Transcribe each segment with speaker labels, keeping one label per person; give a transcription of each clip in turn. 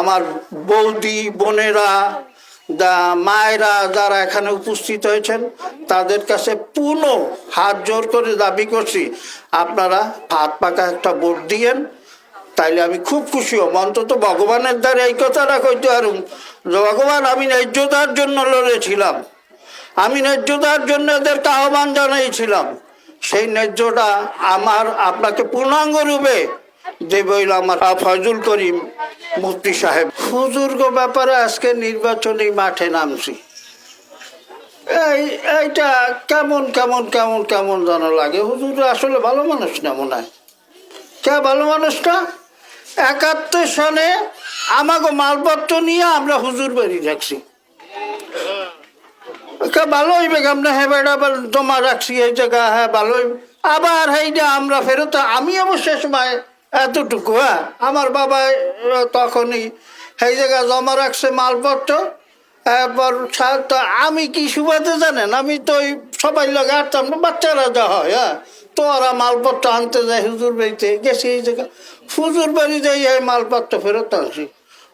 Speaker 1: আমার বৌদি, বোনেরা, দা মায়েরা যারা এখানে উপস্থিত হয়েছেন, তাদের কাছে পুনঃ হাত জোর করে দাবি করছি, আপনারা হাত পাকা একটা ভোট দিয়েন, তাইলে আমি খুব খুশি হব। অন্তত ভগবানের দ্বারা এই কথাটা কইতে পারুম ভগবান, আমি ন্যায্যতার জন্য লড়েছিলাম। আমি ন্যায্যতার জন্য এদেরকে আহ্বান জানাইছিলাম। সেই ন্যায্যটা আমার আপনাকে পূর্ণাঙ্গ রূপে দেব হইল আমার ফজল করিম মুফতি সাহেব। হুজুর্গ ব্যাপারে আজকে নির্বাচনী মাঠে নামছি। এই, এইটা কেমন কেমন কেমন কেমন যেন লাগে। হুজুর আসলে ভালো মানুষ না মনে হয়। কে ভালো মানুষটা? একাত্তর সনে আমাকে মালপত্র নিয়ে আমরা হুজুর বাড়ি রাখছি। কে হইবে কেমন হ্যাঁ বল জমা রাখছি এই জায়গা হ্যাঁ ভালো আবার এইটা আমরা ফেরত, আমি অবশ্য সময় এতটুকু হ্যাঁ? আমার বাবা তখনই সেই জায়গা জমা রাখছে মালপত্র। এরপর তো আমি কি সুবাদে জানেন? আমি তো ওই সবাই লগে আটতাম না বাচ্চারা যা হয় হ্যাঁ? তো ওরা মালপত্র আনতে যায় হুজুর বাড়িতে। গেছি এই জায়গা হুজুর বাড়ি যাই এই মালপত্র ফেরত আনছি।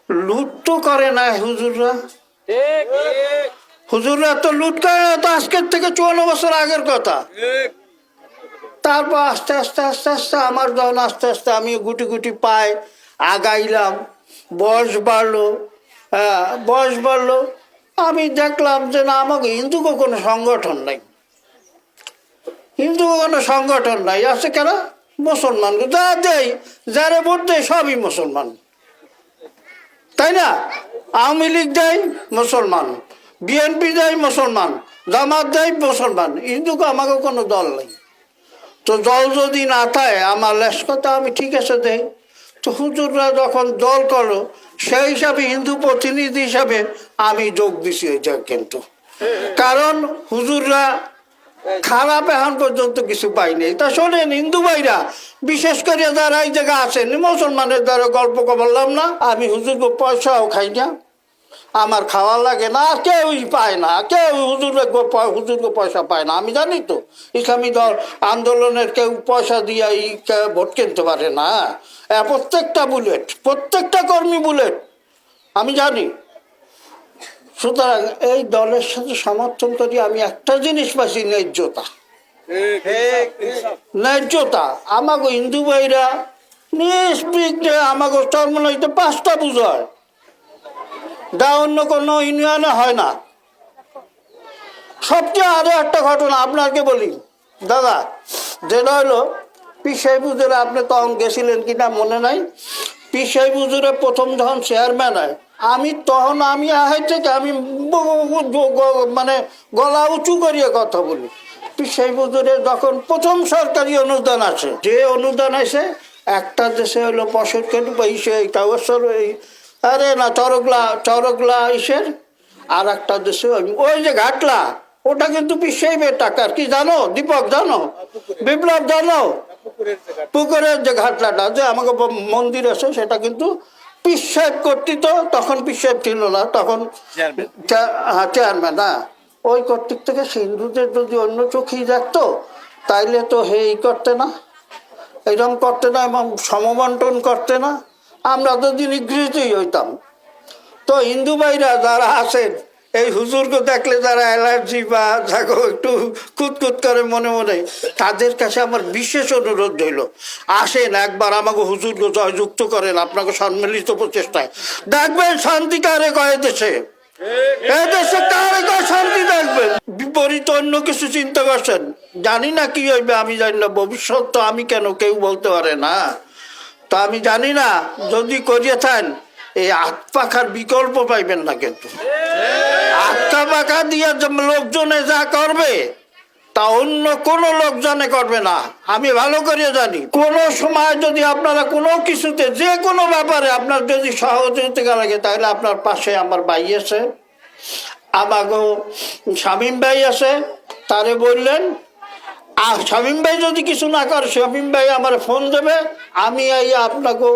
Speaker 1: লুট তো করে না হুজুররা। হুজুররা তো লুট করে না তো আজকের থেকে চুয়ান্ন বছর আগের কথা। তারপর আস্তে আস্তে আস্তে আস্তে আমার যখন আস্তে আস্তে আমি গুটি গুটি পাই আগাইলাম, বয়স বাড়লো হ্যাঁ বয়স বাড়লো, আমি দেখলাম যে না, আমাকে হিন্দুকে কোনো সংগঠন নাই। হিন্দু কোনো সংগঠন নাই, আছে কেন? মুসলমান। যা দেয় যারা ভোট দেয় সবই মুসলমান। তাই না? আওয়ামী লীগ দেয় মুসলমান। বিএনপি দেয় মুসলমান। জামাত দেয় মুসলমান। হিন্দুকে আমাকে কোনো দল নেই। তো দল যদি না থাকে, আমার লেস কথা আমি ঠিক আছে দেই। তো হুজুররা যখন দল করো, সেই হিসাবে হিন্দু প্রতিনিধি হিসাবে আমি যোগ দিছি এটা কিন্তু। কারণ হুজুররা খারাপ এখন পর্যন্ত কিছু পাইনি। তা শোনেন, হিন্দু ভাইরা, বিশেষ করে যারা এই জায়গা আছেন, মুসলমানের দ্বারা গল্প বললাম না, আমি হুজুর পয়সাও খাই না। আমার খাওয়া লাগে না কেউই পায় না, কেউ হুজুর হুজুরকে পয়সা পায় না। আমি জানি তো, ইসলামী দল আন্দোলনের কেউ পয়সা দিয়ে এই ভোট কিনতে পারে না। প্রত্যেকটা বুলেট, প্রত্যেকটা কর্মী বুলেট, আমি জানি। সুতরাং এই দলের সাথে সমর্থন করি, আমি একটা জিনিস পাইছি ন্যায্যতা। ন্যায্যতা। আমাকে হিন্দু ভাইরা নিষ্পিগ্নে আমাকে চর্মনাইতে পাঁচটা বুঝায় যা অন্য কোনো ইউনিয়নে হয় না। সবচেয়ে আরও একটা ঘটনা আপনাকে বলি। দাদা, যেটা হলো পিসাই বুজুরে আপনি তখন গেছিলেন কিনা মনে নাই? পিসাই বুজুরে প্রথম যখন চেয়ারম্যান হয়, আমি তখন আমি আহাই থেকে আমি মানে গলা উঁচু করিয়ে কথা বলি। পিসাই বুজুরে যখন প্রথম সরকারি অনুদান আছে যে অনুদান আছে একটা দেশে হলো পঁয়ষট্টি পয়সা বছর এই আরে না চরকলা চরকলা ইসের আর একটা দেশে ওই- যে ঘাটলা ওটা কিন্তু পিসাইবের টাকার। কি জানো? দীপক জানো? বিপ্লব জানো? পুকুরের যে ঘাটলাটা যে আমাকে মন্দির আছে সেটা কিন্তু পিসাইব কর্তৃত্ব তখন পিসাইব ছিল না তখন হ্যাঁ চেয়ারম্যান হ্যাঁ। ওই কর্তৃক থেকে সিন্ধুদের যদি অন্য চোখেই দেখতো তাইলে তো হে ই করতে না। এরকম করতে না এবং সমবন্টন করতে না। আমরা তো নিগৃহীতই হইতাম। তো হিন্দু ভাইরা যারা আছেন, এই হুজুরকে দেখলে যারা অ্যালার্জি বা যাকে একটু কুতকুত করে মনে মনে, তাদের কাছে আমার বিশেষ অনুরোধ রইল। আসেন একবার আমাকে হুজুরকে জয়যুক্ত করেন আপনাকে সম্মিলিত প্রচেষ্টায়। দেখবেন শান্তি কারে কয়ে দেশে? এদেশে কারে কয় শান্তি দেখবেন? বিপরীত অন্য কিছু চিন্তা করছেন। জানি না কি হইবে, আমি জানি না, ভবিষ্যৎ তো আমি কেন কেউ বলতে পারে না। তো আমি জানি না, যদি করিয়ে থাকেন এই হাত পাখার বিকল্প পাইবেন না কিন্তু। আত্মা পাখা দিয়ে লোকজনে যা করবে, তা অন্য কোনো লোকজনে করবে না। আমি ভালো করে জানি, কোনো সময় যদি আপনারা কোনো কিছুতে, যে কোনো ব্যাপারে আপনার যদি সহযোগিতা লাগে, তাহলে আপনার পাশে আমার ভাই আছে। আমাকেও শামীম ভাই আছে, তারে বললেন আর শামীম ভাই যদি কিছু না করে শামীম ভাই আমার ফোন দেবে, আমি এই আপনাকে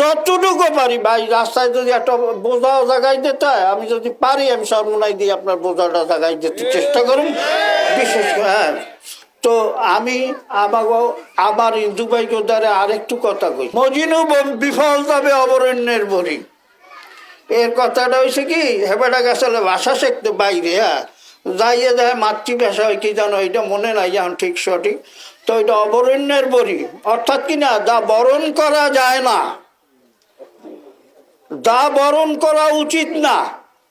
Speaker 1: যতটুকু পারি, ভাই, রাস্তায় যদি একটা বোঝাও জাগাই দিতে হয়, আমি যদি পারি, আমি সর্বনাই দিয়ে আপনার বোঝাটা জায়গায় দিতে চেষ্টা করুন। বিশেষ হ্যাঁ। তো আমি আমাকে আমার হিন্দু ভাইকে দ্বারা আরেকটু কথা কই। মজিনু বিফল যাবে অবরণ্যের বড়ি এর কথাটা হয়েছে কি, হেবেটা গেছলে ভাষা শিখতে বাইরে হ্যাঁ। যাইয়ে দেখে মাতৃভাষা হয়, কি জানো এটা মনে নাই এখন ঠিক সঠিক। তো এটা অবরণ্যের বরি অর্থাৎ কি না, যা বরণ করা যায় না, যা বরণ করা উচিত না,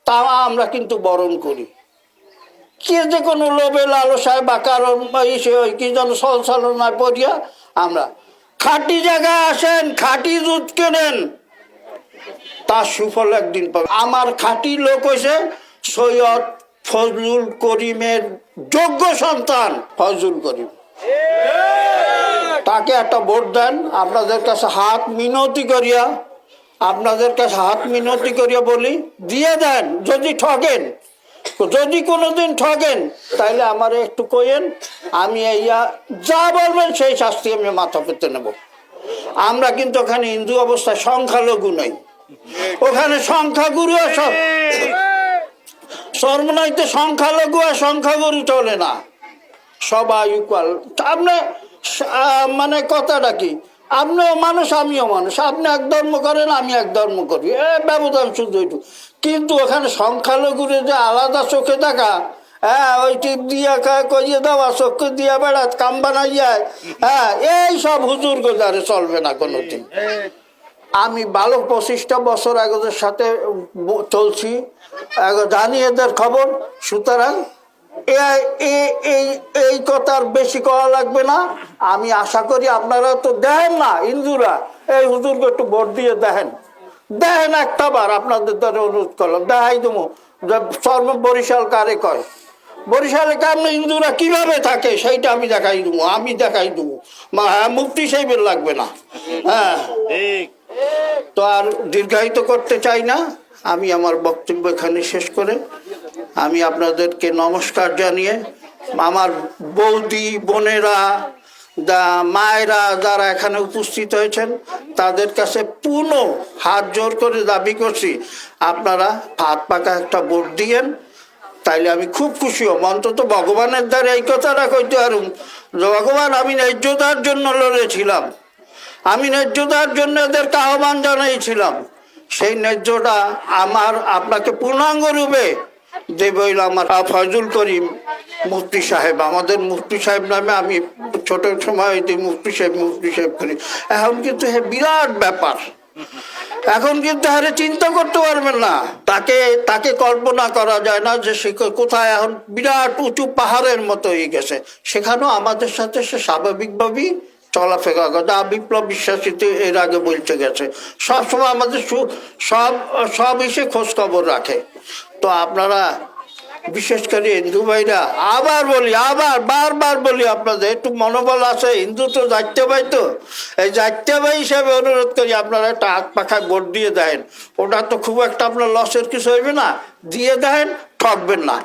Speaker 1: তা আমরা কিন্তু বরণ করি। কে যে কোনো লোভে, লালসায় বা কারণ কি যেন সলসালনায় পড়িয়া আমরা। খাঁটি জায়গায় আসেন, খাঁটি দুধ কেনেন, তার সুফল একদিন পাবে আমার খাঁটি লোক হয়েছে সৈয়দ ফজলুল করিমের যোগ্য সন্তান ফজলুল করিম। তাকে একটা ভোট দেন, আপনাদের কাছে হাত মিনতি করিয়া, আপনাদের কাছে হাত মিনতি করিয়া বলি, দিয়ে দেন, যদি ঠকেন যদি কোনোদিন ঠকেন তাইলে আমার একটু কইেন আমি এইয়া যা বলবেন সেই শাস্তি আমি মাথা পেতে নেব। আমরা কিন্তু ওখানে হিন্দু অবস্থায় সংখ্যালঘু নই। ওখানে সংখ্যাগুরু আর সব সর্বনাইতে সংখ্যালঘু আর সংখ্যাগুরু চলে না। সবাই ইকুয়াল আপনি মানে কথাটা কি? আপনিও মানুষ আমিও মানুষ। আপনি এক ধর্ম করেন আমি এক ধর্ম করি। এ ব্যবধান শুধু একটু কিন্তু ওখানে সংখ্যালঘুরে যে আলাদা চোখে থাকা হ্যাঁ ওই টিপ দিয়া কইয়ে দেওয়া চোখে দিয়া বেড়াত কাম বানাইয়া হ্যাঁ এই সব হুজুর গোজারে চলবে না কোনোদিন। আমি ভালো পঁচিশটা বছর আগের সাথে চলছি। জানি এদের খবর সুতরাং এই এই কথার বেশি করা লাগবে না। আমি আশা করি আপনারা তো দেখেন না হিন্দুরা এই হুজুরকে একটু ভোট দিয়ে দেখেন। দেখেন একটা বার আপনাদের দ্বারা অনুরোধ করলাম দেখাই দেবো যে সর্ব বরিশাল কারে কয় বরিশালে কেমন হিন্দুরা কীভাবে থাকে সেইটা আমি দেখাই দেবো আমি দেখাই দেবো। মা- হ্যাঁ মুক্তি সাহেবের লাগবে না। হ্যাঁ। তো আর দীর্ঘায়িত করতে চাই না। আমি আমার বক্তব্য এখানে শেষ করে আমি আপনাদেরকে নমস্কার জানিয়ে আমার বৌদি, বোনেরা, দা, মায়েরা যারা এখানে উপস্থিত হয়েছেন, তাদের কাছে পুনঃ হাত জোর করে দাবি করছি, আপনারা হাত পাকা একটা ভোট দিয়েন। তাইলে আমি খুব খুশি হব। অন্তত ভগবানের দ্বারা এই কথাটা কইতে পারুম ভগবান, আমি ন্যায্যতার জন্য লড়েছিলাম। আমি ন্যায্যতার জন্য এদেরকে আহ্বান জানাইছিলাম। সেই ন্যায্যটা আমার আপনাকে পূর্ণাঙ্গ রূপে দেব হইল আমার ফজল করিম মুফতি সাহেব। আমাদের মুফতি সাহেব নামে আমি ছোট সময় মুফতি সাহেব মুফতি সাহেব করি। এখন কিন্তু হে বিরাট ব্যাপার। এখন কিন্তু আরে চিন্তা করতে পারবেন না। তাকে তাকে কল্পনা করা যায় না যে সে কোথায় এখন বিরাট উঁচু পাহাড়ের মতো হয়ে গেছে। সেখানেও আমাদের সাথে সে স্বাভাবিকভাবেই চলাফেরা করে। যা বিপ্লব বিশ্বাসিত এর আগে বলতে গেছে। সবসময় আমাদের সব সব এসে খোঁজখবর রাখে। তো আপনারা, বিশেষ করে হিন্দু ভাইরা, আবার বলি, আবার, বারবার বলি আপনাদের, একটু মনোবল আছে, হিন্দু তো যাইতে ভাই তো। এই যাইতে ভাই হিসাবে অনুরোধ করি, আপনারা একটা হাত পাখায় ভোট দিয়ে দেন। ওটা তো খুব একটা আপনার লসের কিছু হইবে না। দিয়ে দেন, ঠকবেন না।